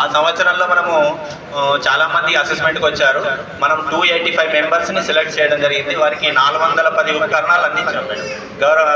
ఆ సంవత్సరంలో మనము చాలామంది చాలా మంది అసెస్మెంట్కి వచ్చారు. మనం టూ ఎయిటీ ఫైవ్ మెంబర్స్ని సెలెక్ట్ చేయడం జరిగింది. వారికి నాలుగు వందల పది ఉపకరణాలు అందించాం మేడం. గౌరవ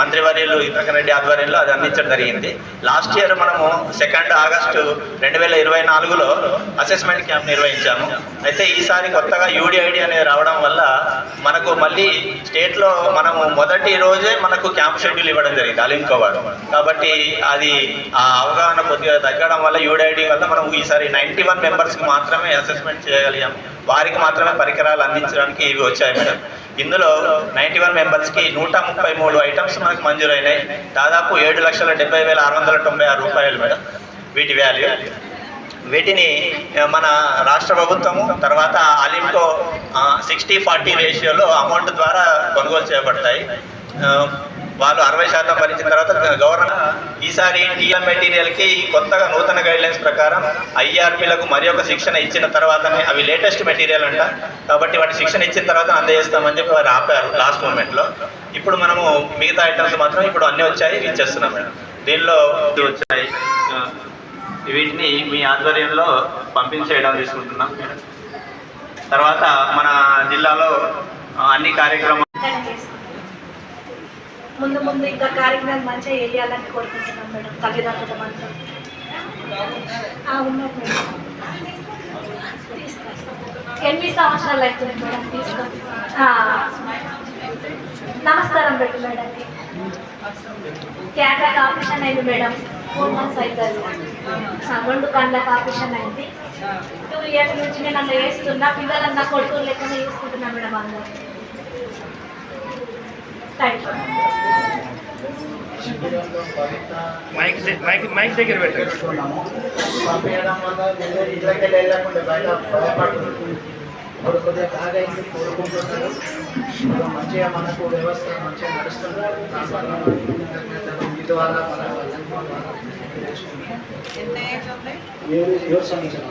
మంత్రివర్యులు ఇంద్రకరణ్ రెడ్డి ఆధ్వర్యంలో అది అందించడం జరిగింది. లాస్ట్ ఇయర్ మనము సెకండ్ ఆగస్టు రెండు వేల ఇరవై నాలుగులో అసెస్మెంట్ క్యాంప్ నిర్వహించాము. అయితే ఈసారి కొత్తగా యూడిఐడి అనేది రావడం వల్ల మనకు మళ్ళీ స్టేట్లో మనము మొదటి రోజే మనకు క్యాంప్ షెడ్యూల్ ఇవ్వడం జరిగింది అలింకోవాడు కాబట్టి అది ఆ అవగాహన కొద్దిగా తగ్గడం వల్ల యూడిఐడి వల్ల మనం ఈసారి నైంటీ వన్ మెంబర్స్ వరకు మాత్రమే అసెస్మెంట్ చేయగలిగాం వారికి మాత్రమే పరికరాలు అందించడానికి ఇవి వచ్చాయి మేడం. ఇందులో నైంటీ వన్ మెంబర్స్కి నూట ముప్పై మూడు ఐటమ్స్ మనకు మంజూరైనాయి. దాదాపు ఏడు లక్షల డెబ్బై వేల ఆరు వందల తొంభై ఆరు రూపాయలు మేడం వీటి వాల్యూ వీటిని మన రాష్ట్ర ప్రభుత్వము తర్వాత అలింకో సిక్స్టీ ఫార్టీ రేషియోలో అమౌంట్ ద్వారా కొనుగోలు చేయబడతాయి. వాళ్ళు అరవై శాతం భరించిన తర్వాత గవర్నమెంట్ ఈసారి టీఎం మెటీరియల్కి కొత్తగా నూతన గైడ్లైన్స్ ప్రకారం ఐఆర్పీలకు మరి ఒక శిక్షణ ఇచ్చిన తర్వాతనే అవి లేటెస్ట్ మెటీరియల్ అంట. కాబట్టి వాటి శిక్షణ ఇచ్చిన తర్వాత అందజేస్తామని చెప్పి వారు ఆపారు లాస్ట్ మూమెంట్లో. ఇప్పుడు మనము మిగతా ఐటమ్స్ మాత్రం ఇప్పుడు అన్నీ వచ్చాయి ఇచ్చేస్తున్నాం మేడం. దీనిలో వచ్చాయి. వీటిని మీ ఆధ్వర్యంలో పంపించేయడం తీసుకుంటున్నాం. తర్వాత మన జిల్లాలో అన్ని కార్యక్రమాలు ముందు ముందు ఇంకా కార్యక్రమం మంచిగా వేయాలని కోరుకుంటున్నాం మేడం. తల్లిదండ్రుల మనసు ఉన్నారు మేడం. ఎన్ని సంవత్సరాలు అవుతుంది మేడం తీసుకో? ఆ. నమస్కారం పెట్టు మేడంకి క్యాటరాక్ ఆపరేషన్ అయింది మేడం. ఫోర్ మంత్స్ అవుతుంది. రెండు కళ్ళకి ఆపరేషన్ అయింది. టూ ఇయర్స్ నుంచి నేను అలా వేస్తున్నా పిల్లలు నా కొడుకు లెక్కనే వేసుకుంటున్నా మేడం అందరూ. మైక్ ద- మైక్ మైక్ దగ్గర పెట్టండి పెట్టుకున్నాము పంపించడం వల్ల వేరే ఇళ్ళకి వెళ్ళకుండా బయట భయపడుతుంది ఇప్పుడు కొద్దిగా బాగా అయింది కోరుకుంటున్నారు ఇప్పుడు మంచిగా మనకు వ్యవస్థ మంచిగా నడుస్తుంది దానివల్ల మనకు ఇది ద్వారా మన వాళ్ళని మన వాళ్ళని తెలుసుకుంటాం. ఎవరు ఎవరు సంబంధించిన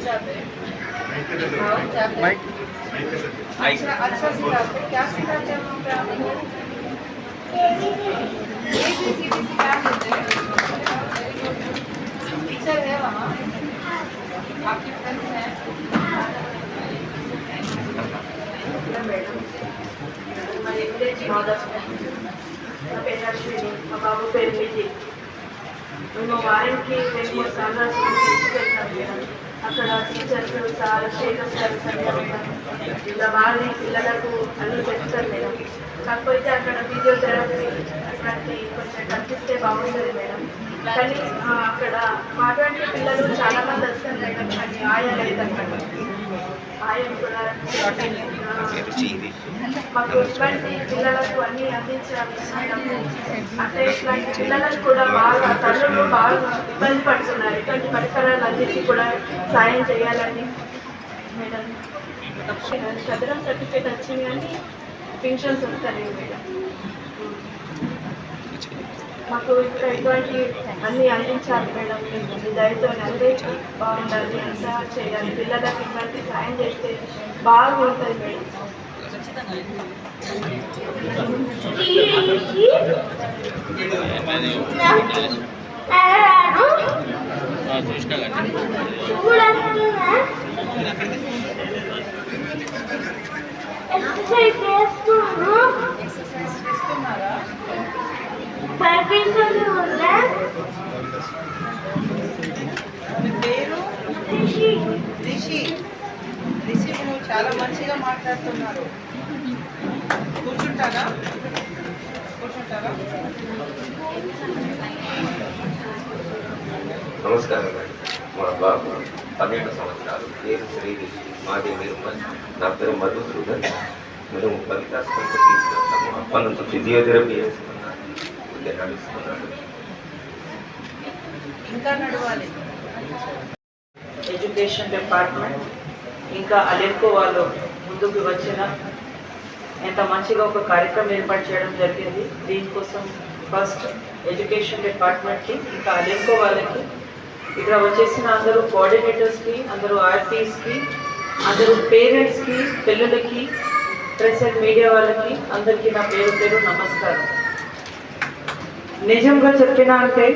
हाँ, अच्छा अच्छा सिखाते क्या सिखाते हैं हम टीचर है वहाँ आपकी फ्रेंड्स हैं मैडम हमारे अंग्रेज़ी मदद है। पेशा श्रेणी बाबू पेड़ में? जी उन्होंने वारंट के मेरे को सारा सुन के कर दिया అక్కడ టీచర్స్ సార్ శేఖర్ సార్ ఇలా వాళ్ళని పిల్లలకు అన్ని చెప్తారు మేడం కాకపోతే అక్కడ ఫిజియోథెరపీ అట్లాంటి కొంచెం కనిపిస్తే బాగుంటుంది మేడం. కానీ అక్కడ మాట్లాడే పిల్లలు చాలా మంది వస్తారు. మేడం కానీ ఆయా లేదన్నమాట ఆయా కూడా మాకు ఇట్లాంటి పిల్లలకు అన్ని అందించాలి అంటే ఇట్లాంటి పిల్లలకు కూడా బాగా తల్లులు బాగా ఇబ్బంది పడుతున్నారు. ఇట్లాంటి పరికరాలు అందించి కూడా సాయం చేయాలని మేడం. చదరం సర్టిఫికేట్ వచ్చింది కానీ పెన్షన్స్ వస్తాయి మేడం. మాకు ఇక్కడ ఎటువంటి అన్ని అందించాలి మేడం. మీ దయతో అందరికీ బాగుండాలి అంతా చేయాలి. పిల్లలకు ఇట్లాంటి సాయం చేస్తే బాగుంటుంది మేడం. ఎక్సర్సైజ్ చేస్తున్నారా మీ పేరు రిషి. రిషి నువ్వు చాలా మంచిగా మాట్లాడుతున్నారు. కూర్చుంటారా? కూర్చుంటారా? నమస్కారం అండి. మా బాబు పన్నెండు సంవత్సరాలు. నేను శ్రీదేవి మాది నిర్మల్ నా పేరు మధుసూదన్ మేము ఫలితాస్పత్రి తీసుకొస్తాము. అప్పటి నుంచి ఫిజియోథెరపీ చేస్తున్నాను ఇంకా నడవాలి. ఎడ్యుకేషన్ డిపార్ట్మెంట్ ఇంకా అలెక్కో వాళ్ళు ముందుకు వచ్చిన ఎంత మంచిగా ఒక కార్యక్రమం ఏర్పాటు చేయడం జరిగింది. దీనికోసం ఫస్ట్ ఎడ్యుకేషన్ డిపార్ట్మెంట్కి ఇంకా అలెక్కో వాళ్ళకి ఇక్కడ వచ్చేసిన అందరూ కోఆర్డినేటర్స్కి అందరూ ఆర్పీస్కి అందరూ పేరెంట్స్కి పిల్లలకి ప్రెస్ అండ్ మీడియా వాళ్ళకి అందరికీ నా పేరు పేరు నమస్కారం. నిజంగా చెప్పినా అంటే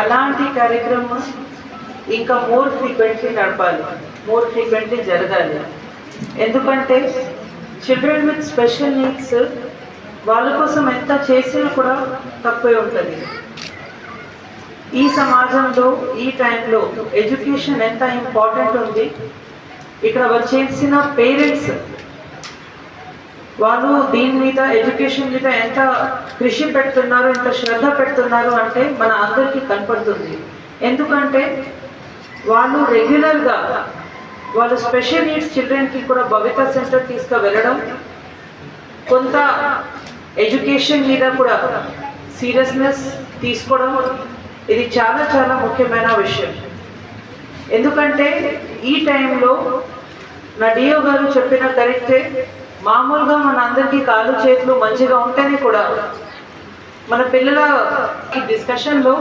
అలాంటి కార్యక్రమం ఇంకా మోర్ ఫ్రీక్వెంట్లీ నడపాలి. మోర్ ఫ్రీక్వెంట్లీ జరగాలి. ఎందుకంటే చిల్డ్రన్ విత్ స్పెషల్ నీడ్స్ వాళ్ళ కోసం ఎంత చేసినా కూడా తక్కువే ఉంటుంది. ఈ సమాజంలో ఈ టైంలో ఎడ్యుకేషన్ ఎంత ఇంపార్టెంట్ ఉంది? ఇక్కడ వచ్చేసిన పేరెంట్స్ వాళ్ళు దీని మీద ఎడ్యుకేషన్ మీద ఎంత కృషి పెడుతున్నారు ఎంత శ్రద్ధ పెడుతున్నారు అంటే మన అందరికీ కనపడుతుంది. ఎందుకంటే వాళ్ళు రెగ్యులర్గా వాళ్ళు స్పెషల్ నీడ్స్ చిల్డ్రన్కి కూడా భవిత సెంటర్ తీసుకు వెళ్ళడం కొంత ఎడ్యుకేషన్ మీద కూడా సీరియస్నెస్ తీసుకోవడం ఇది చాలా చాలా ముఖ్యమైన విషయం. ఎందుకంటే ఈ టైంలో నా డిఓ గారు చెప్పిన కరెక్టే. మామూలుగా మన అందరికీ కాళ్ళు చేతులు మంచిగా ఉంటేనే కూడా మన పిల్లల ఈ డిస్కషన్లో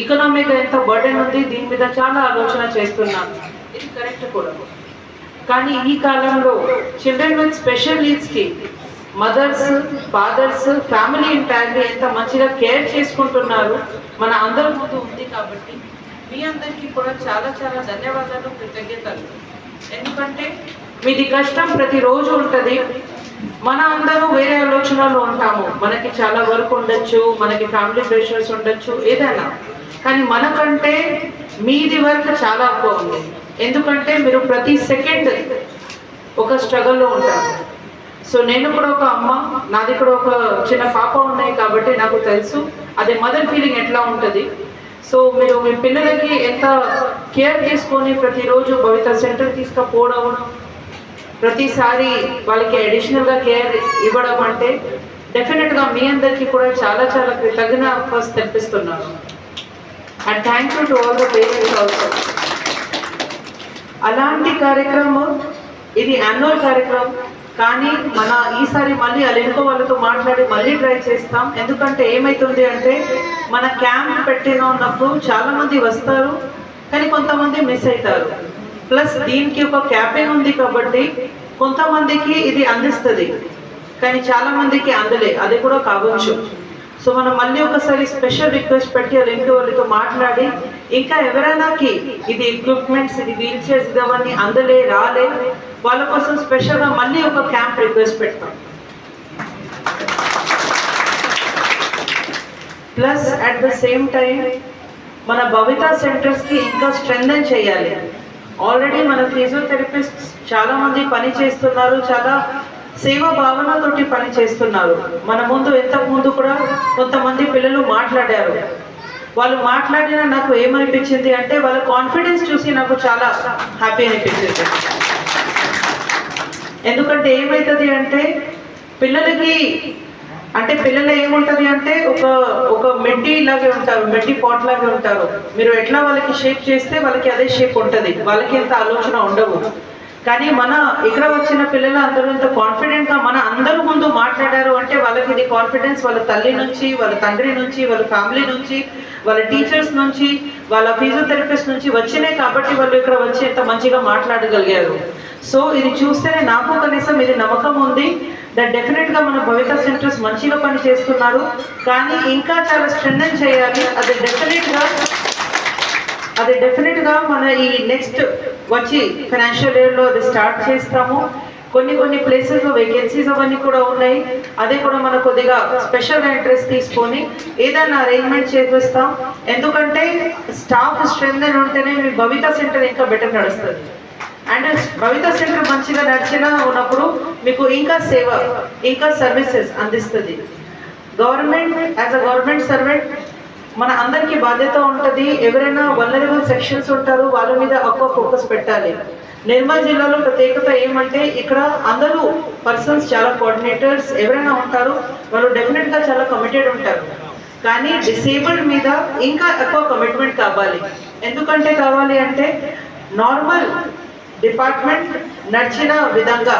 ఎకనామిక్ ఎంత బర్డెన్ ఉంది దీని మీద చాలా ఆలోచన చేస్తున్నాం. ఇది కరెక్ట్ కూడా. కానీ ఈ కాలంలో చిల్డ్రన్ విత్ స్పెషల్ నీడ్స్కి మదర్స్ ఫాదర్స్ ఫ్యామిలీ ఎంటైర్లీ ఎంత మంచిగా కేర్ చేసుకుంటున్నారు మన అందరి ముందు ఉంది కాబట్టి మీ అందరికీ కూడా చాలా చాలా ధన్యవాదాలు కృతజ్ఞతలు. ఎందుకంటే మీది కష్టం ప్రతిరోజు ఉంటుంది. మన అందరూ వేరే ఆలోచనలో ఉంటాము. మనకి చాలా వర్క్ ఉండొచ్చు మనకి ఫ్యామిలీ ప్రెషర్స్ ఉండొచ్చు ఏదైనా. కానీ మనకంటే మీది వర్క్ చాలా ఎక్కువ ఉంది. ఎందుకంటే మీరు ప్రతి సెకండ్ ఒక స్ట్రగల్లో ఉంటారు. సో నేను కూడా ఒక అమ్మ నాది కూడా ఒక చిన్న పాప ఉన్నాయి కాబట్టి నాకు తెలుసు. అదే మదర్ ఫీలింగ్ ఎట్లా ఉంటుంది. సో మీరు మీ పిల్లలకి ఎంత కేర్ తీసుకొని ప్రతిరోజు భవిత సెంటర్ తీసుకుపోవడం ప్రతిసారి వాళ్ళకి అడిషనల్గా కేర్ ఇవ్వడం అంటే డెఫినెట్గా మీ అందరికీ కూడా చాలా చాలా తగిన first తెప్పిస్తున్నాను and thank you to all the parents also అలాంటి కార్యక్రమం ఇది యాన్యువల్ కార్యక్రమం కానీ మన ఈసారి మళ్ళీ అలెనుకో వాళ్ళతో మాట్లాడి మళ్ళీ ట్రై చేస్తాం. ఎందుకంటే ఏమైతుంది అంటే మన క్యాంప్ పెట్టిన ఉన్నప్పుడు చాలామంది వస్తారు కానీ కొంతమంది మిస్ అవుతారు. ప్లస్ దీనికి ఒక క్యాపెన్ ఉంది కాబట్టి కొంతమందికి ఇది అందిస్తుంది కానీ చాలా మందికి అందలే. అది కూడా కావచ్చు. సో మనం మళ్ళీ ఒకసారి స్పెషల్ రిక్వెస్ట్ పెట్టి ఆ రెండు వాళ్ళతో మాట్లాడి ఇంకా ఎవరైనాకి ఇది ఎక్విప్మెంట్స్ ఇది వీల్ చైర్స్ ఇది అవన్నీ అందలే రాలే వాళ్ళ కోసం స్పెషల్గా మళ్ళీ ఒక క్యాంప్ రిక్వెస్ట్ పెడతాం. Plus at the same time మన భవిత సెంటర్స్కి ఇంకా స్ట్రెంగ్ చేయాలి. ఆల్రెడీ మన ఫిజియోథెరపిస్ట్ చాలా మంది పని చేస్తున్నారు చాలా సేవా భావనతోటి పని చేస్తున్నారు. మన ముందు ఎంత ముందు కూడా కొంతమంది పిల్లలు మాట్లాడారు. వాళ్ళు మాట్లాడిన నాకు ఏమనిపించింది అంటే వాళ్ళ కాన్ఫిడెన్స్ చూసి నాకు చాలా హ్యాపీ అనిపించింది. ఎందుకంటే ఏమవుతుంది అంటే పిల్లలకి అంటే పిల్లలు ఏముంటది అంటే ఒక ఒక మెడ్డి లాగే ఉంటారు మెడ్డి పాట్ లాగే ఉంటారు. మీరు ఎట్లా వాళ్ళకి షేప్ చేస్తే వాళ్ళకి అదే షేప్ ఉంటుంది. వాళ్ళకి ఎంత ఆలోచన ఉండవు. కానీ మన ఇక్కడ వచ్చిన పిల్లలు అందరూ ఇంత కాన్ఫిడెంట్గా మన అందరూ ముందు మాట్లాడారు అంటే వాళ్ళకి ఇది కాన్ఫిడెన్స్ వాళ్ళ తల్లి నుంచి వాళ్ళ తండ్రి నుంచి వాళ్ళ ఫ్యామిలీ నుంచి వాళ్ళ టీచర్స్ నుంచి వాళ్ళ ఫిజియోథెరపిస్ట్ నుంచి వచ్చినాయి కాబట్టి వాళ్ళు ఇక్కడ వచ్చి ఎంత మంచిగా మాట్లాడగలిగారు. సో ఇది చూస్తేనే నాకు కనీసం ఇది నమ్మకం ఉంది. దట్ డెఫినెట్గా మన భవిత సెంటర్స్ మంచిగా పని చేస్తున్నారు. కానీ ఇంకా చాలా స్ట్రెంథన్ చేయాలి. అది డెఫినెట్గా అది డెఫినెట్గా మన ఈ నెక్స్ట్ వచ్చి ఫైనాన్షియల్ ఇయర్లో అది స్టార్ట్ చేస్తాము. కొన్ని కొన్ని ప్లేసెస్లో వేకెన్సీస్ అవన్నీ కూడా ఉన్నాయి. అదే కూడా మనం కొద్దిగా స్పెషల్ ఇంట్రెస్ట్ తీసుకొని ఏదైనా అరేంజ్మెంట్ చేపిస్తాం ఎందుకంటే స్టాఫ్ స్ట్రెంగ్ అని ఉంటేనే మీ భవిత సెంటర్ ఇంకా బెటర్ నడుస్తుంది. అండ్ భవిత సెంటర్ మంచిగా నడిచిన ఉన్నప్పుడు మీకు ఇంకా సేవ ఇంకా సర్వీసెస్ అందిస్తుంది. Government as a government servant మన అందరికీ బాధ్యత ఉంటుంది. ఎవరైనా వల్లరబుల్ సెక్షన్స్ ఉంటారు వాళ్ళ మీద ఎక్కువ ఫోకస్ పెట్టాలి. నిర్మల్ జిల్లాలో ప్రత్యేకత ఏమంటే ఇక్కడ అందరూ పర్సన్స్ చాలా కోఆర్డినేటర్స్ ఎవరైనా ఉంటారు వాళ్ళు డెఫినెట్గా చాలా కమిటెడ్ ఉంటారు. కానీ డిసేబుల్డ్ మీద ఇంకా ఎక్కువ కమిట్మెంట్ కావాలి. ఎందుకంటే కావాలి అంటే నార్మల్ డిపార్ట్మెంట్ నడిచిన విధంగా.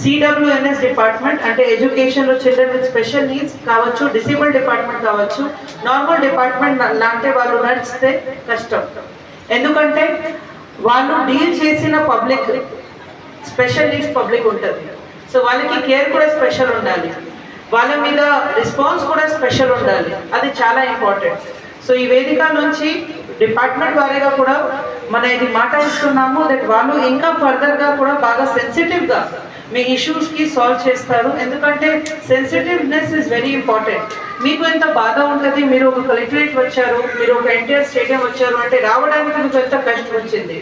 సిడబ్ల్యూఎన్ఎస్ డిపార్ట్మెంట్ అంటే ఎడ్యుకేషన్లో చిల్డ్రన్ విత్ స్పెషల్ నీడ్స్ కావచ్చు డిసేబుల్ డిపార్ట్మెంట్ కావచ్చు నార్మల్ డిపార్ట్మెంట్ లాంటి వాళ్ళు నడిస్తే కష్టం. ఎందుకంటే వాళ్ళు డీల్ చేసిన పబ్లిక్ స్పెషల్ నీడ్స్ పబ్లిక్ ఉంటుంది. సో వాళ్ళకి కేర్ కూడా స్పెషల్ ఉండాలి. వాళ్ళ మీద రెస్పాన్స్ కూడా స్పెషల్ ఉండాలి. అది చాలా ఇంపార్టెంట్. సో ఈ వేదిక నుంచి డిపార్ట్మెంట్ వారీగా కూడా మన ఇది మాట ఇస్తున్నాము దట్ వాళ్ళు ఇంకా ఫర్దర్గా కూడా బాగా సెన్సిటివ్గా మీ ఇష్యూస్కి సాల్వ్ చేస్తారు. ఎందుకంటే సెన్సిటివ్నెస్ ఇస్ వెరీ ఇంపార్టెంట్ మీకు ఎంత బాధ ఉంటుంది మీరు ఒక కలెక్టరేట్ వచ్చారు మీరు ఒక ఎన్టీఆర్ స్టేడియం వచ్చారు అంటే రావడానికి మీకు ఎంత కష్టం వచ్చింది?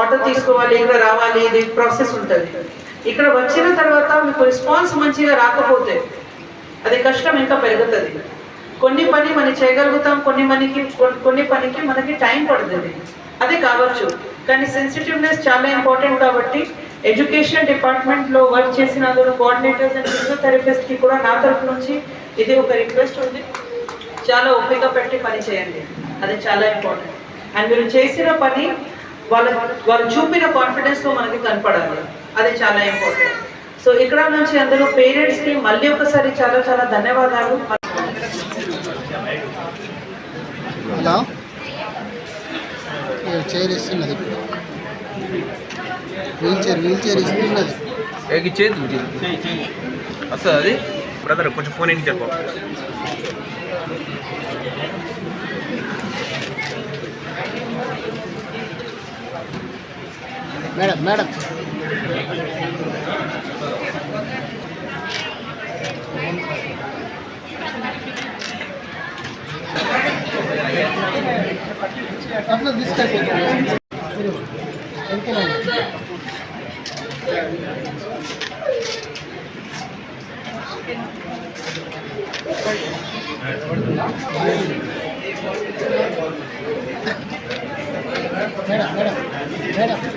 ఆటో తీసుకోవాలి ఇక్కడ రావాలి ఇది ప్రాసెస్ ఉంటుంది. ఇక్కడ వచ్చిన తర్వాత మీకు రెస్పాన్స్ మంచిగా రాకపోతే అది కష్టం ఇంకా పెరుగుతుంది. కొన్ని పని మనం చేయగలుగుతాం కొన్ని మనకి కొన్ని పనికి మనకి టైం పడుతుంది. అది కావచ్చు. కానీ సెన్సిటివ్నెస్ చాలా ఇంపార్టెంట్ కాబట్టి ఎడ్యుకేషన్ డిపార్ట్మెంట్లో వర్క్ చేసిన అందరూ కోఆర్డినేటర్స్ అండ్ ఫిజియోథెరపిస్ట్కి కూడా నా తరఫు నుంచి ఇది ఒక రిక్వెస్ట్ ఉంది. చాలా ఓపిక పెట్టి పని చేయండి. అది చాలా ఇంపార్టెంట్ అండ్ మీరు చేసిన పని వాళ్ళ వాళ్ళు చూపిన కాన్ఫిడెన్స్లో మనకి కనపడాలి. అది చాలా ఇంపార్టెంట్ సో ఇక్కడ నుంచి అందరూ పేరెంట్స్కి మళ్ళీ ఒకసారి చాలా చాలా ధన్యవాదాలు. హలో ఏ చైర్ ఇస్తున్నది వీల్ చైర్ వీల్ చైర్ ఇస్తున్నది ఇచ్చేది వస్తుంది అది బ్రదర్ కొంచెం ఫోన్ ఏంటి చెప్పు మేడం మేడం అట్లా తీసుకెళ్ళిపోతుంది మేడం మేడం మేడం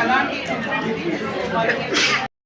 అలాంటి